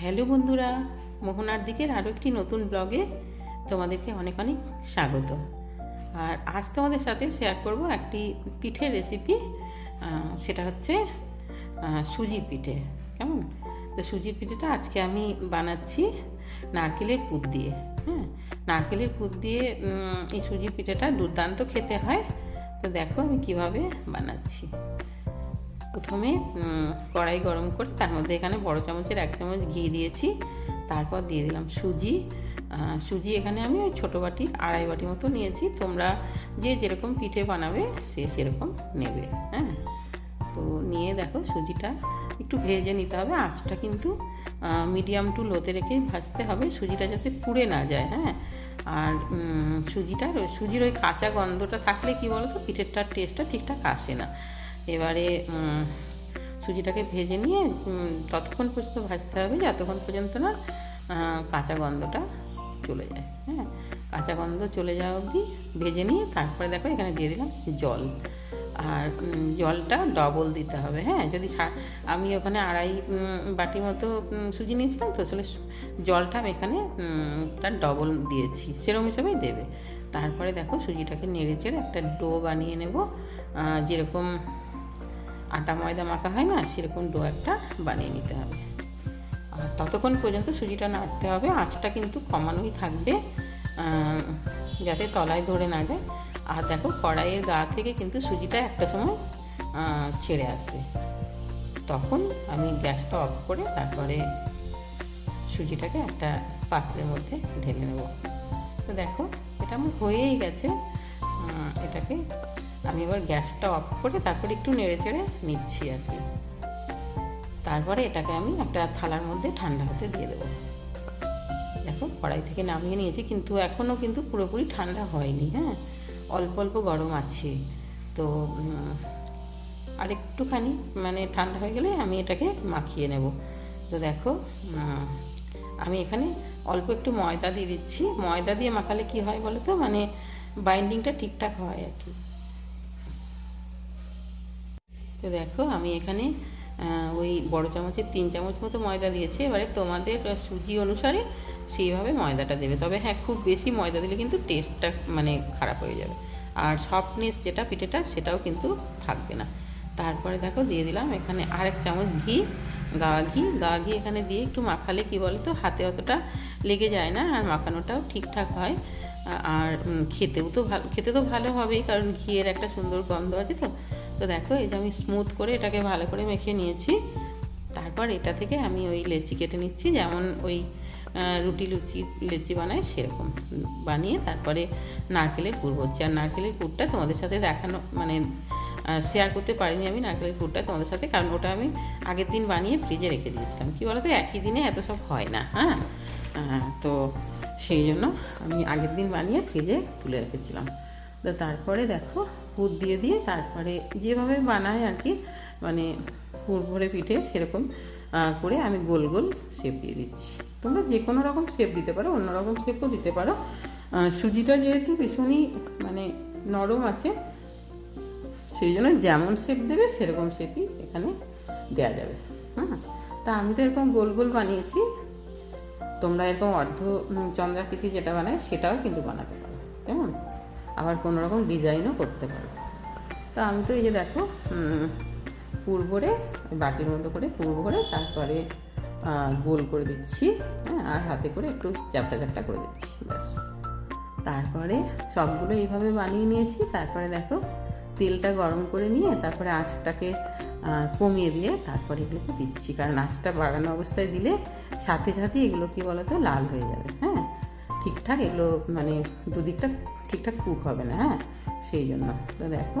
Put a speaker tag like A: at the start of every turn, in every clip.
A: Hello বন্ধুরা, মোহনার দিকের আরও একটি নতুন ব্লগে তোমাদেরকে অনেক অনেক স্বাগত। আর আজ তোমাদের সাথে শেয়ার করব একটি পিঠের রেসিপি সেটা হচ্ছে সুজির পিঠে। কেমন? তো সুজির পিঠেটা আজকে আমি বানাচ্ছি নারকেলের পুর দিয়ে হ্যাঁ? নারকেলের পুর দিয়ে এই সুজির পিঠেটা দুর্দান্ত খেতে হয়। তো দেখো আমি কীভাবে বানাচ্ছি। প্রথমে কড়াই গরম করে তার মধ্যে এখানে বড় চামচের এক চামচ ঘি দিয়েছি। তারপর দিয়ে দিলাম সুজি। সুজি এখানে আমি ওই ছোটো বাটি, আড়াই বাটি মতো নিয়েছি। তোমরা যে যেরকম পিঠে বানাবে, সে সেরকম নেবে হ্যাঁ? তো নিয়ে দেখো সুজিটা একটু ভেজে নিতে হবে। আঁচটা কিন্তু মিডিয়াম টু লোতে রেখেই ভাজতে হবে। সুজিটা যাতে পুড়ে না যায় হ্যাঁ? আর সুজিটার, সুজির ওই কাঁচা গন্ধটা থাকলে কি বলো তো পিঠেরটার টেস্টটা ঠিকঠাক আসে না। এবারে সুজিটাকে ভেজে নিয়ে ততক্ষণ পর্যন্ত ভাজতে হবে, যতক্ষণ পর্যন্ত না কাঁচা গন্ধটা চলে যায় হ্যাঁ? কাঁচা গন্ধ চলে যাওয়া অবধি ভেজে নিয়ে, তারপরে দেখো এখানে দিয়ে দিলাম জল। আর জলটা ডবল দিতে হবে হ্যাঁ? যদি আমি ওখানে আড়াই বাটি মতো সুজি নিয়েছিলাম তো, আসলে জলটা আমি এখানে তার ডবল দিয়েছি, সেরকম হিসাবেই দেবে। তারপরে দেখো সুজিটাকে নেড়ে চেড়ে একটা ডো বানিয়ে নেব যেরকম আটা ময়দা মাখা হয় না, সেরকম ডো একটা বানিয়ে নিতে হবে। আর ততক্ষণ পর্যন্ত সুজিটা নাড়তে হবে। আঁচটা কিন্তু কমানোই থাকবে যাতে তলায় ধরে না যায়। আর দেখো, কড়াইয়ের গা থেকে কিন্তু সুজিটা একটা সময় ছেড়ে আসবে। তখন আমি গ্যাসটা অফ করে তারপরে সুজিটাকে একটা পাত্রের মধ্যে ঢেলে নেব। তো দেখো, এটা আমার হয়েই গেছে। এটাকে আমি এবার গ্যাসটা অফ করে তারপরে একটু নেড়ে চেড়ে নিচ্ছি আর কি। তারপরে এটাকে আমি একটা থালার মধ্যে ঠান্ডা হতে দিয়ে দেবো। দেখো, কড়াই থেকে নামিয়ে নিয়েছি, কিন্তু এখনও কিন্তু পুরোপুরি ঠান্ডা হয়নি হ্যাঁ? অল্প অল্প গরম আছে। তো আর একটুখানি মানে ঠান্ডা হয়ে গেলে আমি এটাকে মাখিয়ে নেব। তো দেখো আমি এখানে অল্প একটু ময়দা দিয়ে দিচ্ছি। ময়দা দিয়ে মাখালে কি হয় বলো তো? মানে বাইন্ডিংটা ঠিকঠাক হয় আর কি। তো দেখো, আমি এখানে ওই বড় চামচের তিন চামচ মতো ময়দা দিয়েছি। এবারে তোমাদের সুজি অনুসারে সেইভাবে ময়দাটা দেবে। তবে হ্যাঁ খুব বেশি ময়দা দিলে কিন্তু টেস্টটা মানে খারাপ হয়ে যাবে। আর সফটনেস যেটা পিঠেটা, সেটাও কিন্তু থাকবে না। তারপরে দেখো, দিয়ে দিলাম এখানে আরেক চামচ ঘি, গা ঘি। গা ঘি এখানে দিয়ে একটু মাখালে কি বলো তো হাতে অতটা লেগে যায় না আর মাখানোটাও ঠিকঠাক হয়। আর খেতেও তো ভালো খেতে তো ভালো হবেই, কারণ ঘিয়ের একটা সুন্দর গন্ধ আছে তো। তো দেখো, এই যে আমি স্মুথ করে এটাকে ভালো করে মেখে নিয়েছি। তারপর এটা থেকে আমি ওই লেচি কেটে নিচ্ছি, যেমন ওই রুটি লুচি, লেচি বানায় সেরকম বানিয়ে তারপরে নারকেলের পুর হচ্ছে। আর নারকেলের পুরটা তোমাদের সাথে দেখানো মানে শেয়ার করতে পারিনি আমি নারকেলের পুরটা তোমাদের সাথে, কারণ ওটা আমি আগের দিন বানিয়ে ফ্রিজে রেখে দিয়েছিলাম। কী বলতো, একই দিনে এত সব হয় না হ্যাঁ? তো সেই জন্য আমি আগের দিন বানিয়ে ফ্রিজে তুলে রেখেছিলাম। তো তারপরে দেখো পুর দিয়ে দিয়ে তারপরে যেভাবে বানায় আর কি মানে পুর ভরে পিঠে সেরকম করে আমি গোল গোল শেপ দিয়ে দিচ্ছি। তোমরা যে কোনো রকম শেপ দিতে পারো, অন্য রকম শেপও দিতে পারো। সুজিটা যেহেতু ভীষণই মানে নরম আছে, সেই জন্য যেমন শেপ দেবে, সেরকম শেপই এখানে দেওয়া যাবে। হ্যাঁ তা আমি তো এরকম গোল গোল বানিয়েছি। তোমরা এরকম অর্ধ চন্দ্রাকৃতি যেটা বানায় সেটাও কিন্তু বানাতে পারো। আবার কোনো রকম ডিজাইনও করতে পারো তা আমি তো এই যে দেখো পুর ভরে, বাটির মতো করে পুর ভরে তারপরে গোল করে দিচ্ছি হ্যাঁ আর হাতে করে একটু চ্যাপটা চ্যাপটা করে দিচ্ছি, ব্যাস। তারপরে সবগুলো এইভাবে বানিয়ে নিয়েছি, তারপরে দেখো তেলটা গরম করে নিয়ে তারপরে আঁচটাকে কমিয়ে দিয়ে তারপরে এগুলোকে দিচ্ছি। কারণ আঁচটা বাড়ানো অবস্থায় দিলে সাথে সাথে এগুলো কি বলতো, লাল হয়ে যাবে হ্যাঁ? ঠিকঠাক, এগুলো মানে দুদিকটা ঠিকঠাক কুক হবে না হ্যাঁ? সেই জন্য। তো দেখো,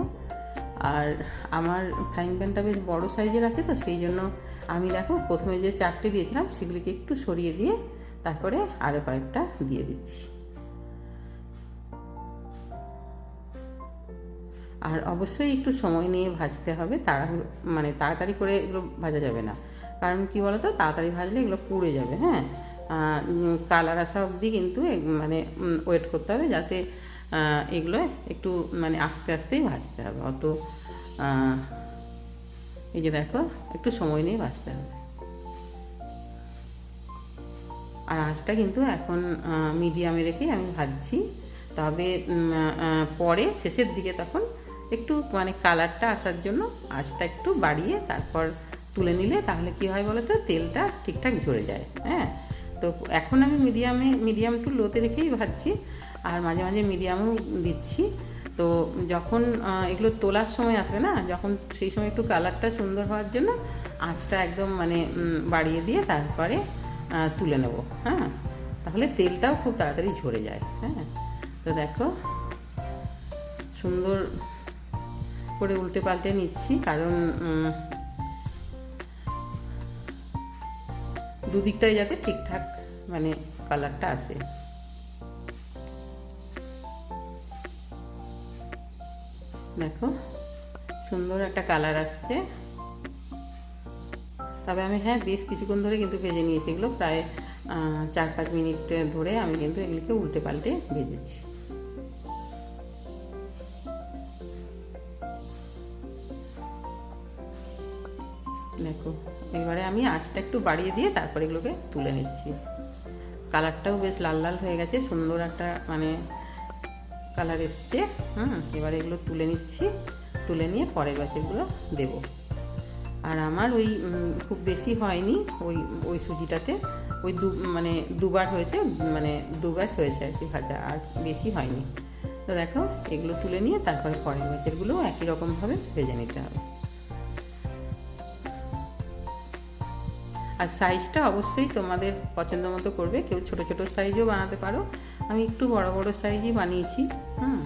A: আর আমার ফ্রাইং প্যানটা বেশ বড় সাইজের আছে তো, সেই জন্য আমি দেখো প্রথমে যে চারটে দিয়েছিলাম, সেগুলিকে একটু সরিয়ে দিয়ে তারপরে আরও কয়েকটা দিয়ে দিচ্ছি। আর অবশ্যই একটু সময় নিয়ে ভাজতে হবে, তাড়াহুড়ো মানে তাড়াতাড়ি করে এগুলো ভাজা যাবে না। কারণ কি বলতো, তাড়াতাড়ি ভাজলে এগুলো পুড়ে যাবে হ্যাঁ? কালার আসা অবধি কিন্তু মানে ওয়েট করতে হবে যাতে এগুলো একটু মানে আস্তে আস্তেই ভাজতে হবে। অত এই যে দেখো, একটু সময় নিয়ে ভাজতে হবে। আর আঁচটা কিন্তু এখন মিডিয়ামে রেখেই আমি ভাজছি। তবে পরে শেষের দিকে তখন একটু মানে কালারটা আসার জন্য আঁচটা একটু বাড়িয়ে তারপর তুলে নিলে তাহলে কি হয় বলো তো তেলটা ঠিকঠাক ঝরে যায় হ্যাঁ? তো এখন আমি মিডিয়ামে মিডিয়াম টু লোতে রেখেই ভাজছি, আর মাঝে মাঝে মিডিয়ামও দিচ্ছি। তো যখন এগুলো তোলার সময় আসবে না, যখন সেই সময় একটু কালারটা সুন্দর হওয়ার জন্য আঁচটা একদম মানে বাড়িয়ে দিয়ে তারপরে তুলে নেব হ্যাঁ? তাহলে তেলটাও খুব তাড়াতাড়ি ঝরে যায় হ্যাঁ? তো দেখো, সুন্দর করে উল্টে পাল্টে নিচ্ছি, কারণ দুদিকটাই যাতে ঠিকঠাক মানে কালারটা আসে। দেখো, সুন্দর একটা কালার আসছে। তবে আমি হ্যাঁ বেশ কিছুক্ষণ ধরে কিন্তু ভেজে নিয়েছি এগুলো। প্রায় চার পাঁচ মিনিট ধরে আমি কিন্তু এগুলিকে উল্টে পাল্টে ভেজেছি। দেখো এবারে আমি আঁচটা একটু বাড়িয়ে দিয়ে তারপর এগুলোকে তুলে নিচ্ছি। কালারটাও বেশ লাল লাল হয়ে গেছে সুন্দর একটা মানে কালার এসছে। হুম এবারে এগুলো তুলে নিচ্ছি তুলে নিয়ে পরের ব্যাচেগুলো দেব। আর আমার ওই খুব বেশি হয়নি ওই ওই সুজিটাতে ওই দু মানে দুবার হয়েছে মানে দু ব্যাচ হয়েছে আর কি ভাজা আর বেশি হয়নি। তো দেখো এগুলো তুলে নিয়ে তারপরে পরের ব্যাচেরগুলো একই রকমভাবে ভেজে নিতে হবে। আর সাইজটা অবশ্যই তোমাদের পছন্দ মতো করবে। কেউ ছোট ছোট সাইজও বানাতে পারো। আমি একটু বড় বড় সাইজই বানিয়েছি, হুম।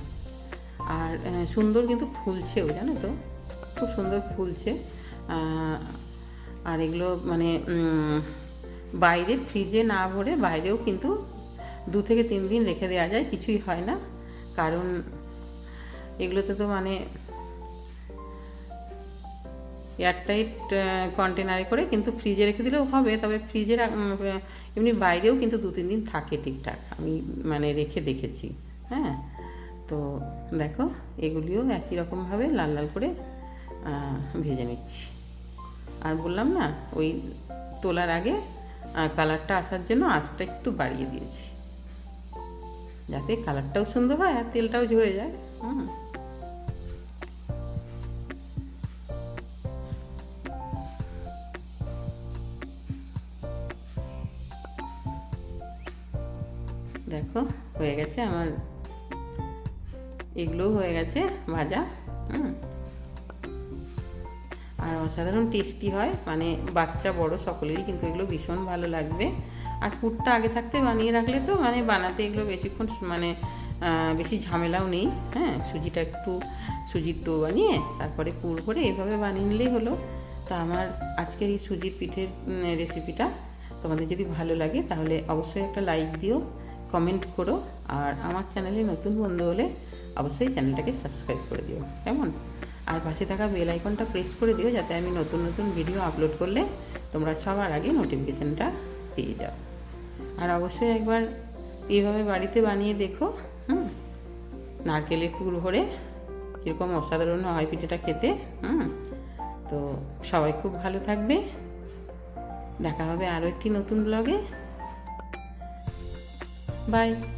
A: আর সুন্দর কিন্তু ফুলছেও, জানো তো? খুব সুন্দর ফুলছে। আর এগুলো মানে বাইরে ফ্রিজে না ভরে বাইরেও কিন্তু দু থেকে তিন দিন রেখে দেওয়া যায়, কিছুই হয় না। কারণ এগুলোতে তো মানে এয়ারটাইট কন্টেনারে করে কিন্তু ফ্রিজে রেখে দিলেও হবে, তবে ফ্রিজে এমনি বাইরেও কিন্তু দু তিন দিন থাকে ঠিকঠাক। আমি মানে রেখে দেখেছি হ্যাঁ? তো দেখো, এগুলিও একই রকমভাবে লাল লাল করে ভেজে নিচ্ছি। আর বললাম না, ওই তোলার আগে কালারটা আসার জন্য আঁচটা একটু বাড়িয়ে দিয়েছি। যাতে কালারটাও সুন্দর হয় আর তেলটাও ঝরে যায়, হুম? দেখো, হয়ে গেছে আমার, এগুলোও হয়ে গেছে ভাজা, হুম। আর অসাধারণ টেস্টি হয় মানে বাচ্চা বড় সকলেরই কিন্তু এগুলো ভীষণ ভালো লাগবে। আর পুরটা আগে থাকতে বানিয়ে রাখলে তো মানে বানাতে এগুলো বেশিক্ষণ মানে বেশি ঝামেলাও নেই হ্যাঁ। সুজিটা একটু, সুজির ডো বানিয়ে তারপরে পুর করে এভাবে বানিয়ে নিলেই হলো। তা আমার আজকের এই সুজির পিঠের রেসিপিটা তোমাদের যদি ভালো লাগে তাহলে অবশ্যই একটা লাইক দিও। কমেন্ট করো আর আমার চ্যানেলে নতুন বন্ধু হলে অবশ্যই চ্যানেলটাকে সাবস্ক্রাইব করে দিও, কেমন? আর পাশে থাকা বেল আইকনটা প্রেস করে দিও যাতে আমি নতুন নতুন ভিডিও আপলোড করলে তোমরা সবার আগে নোটিফিকেশানটা পেয়ে যাও। আর অবশ্যই একবার এইভাবে বাড়িতে বানিয়ে দেখো, হুম? নারকেলের পুর ভরে কীরকম অসাধারণ হয় পিঠেটা খেতে, হুম? তো সবাই খুব ভালো থাকবে। দেখা হবে আরও একটি নতুন ব্লগে Bye.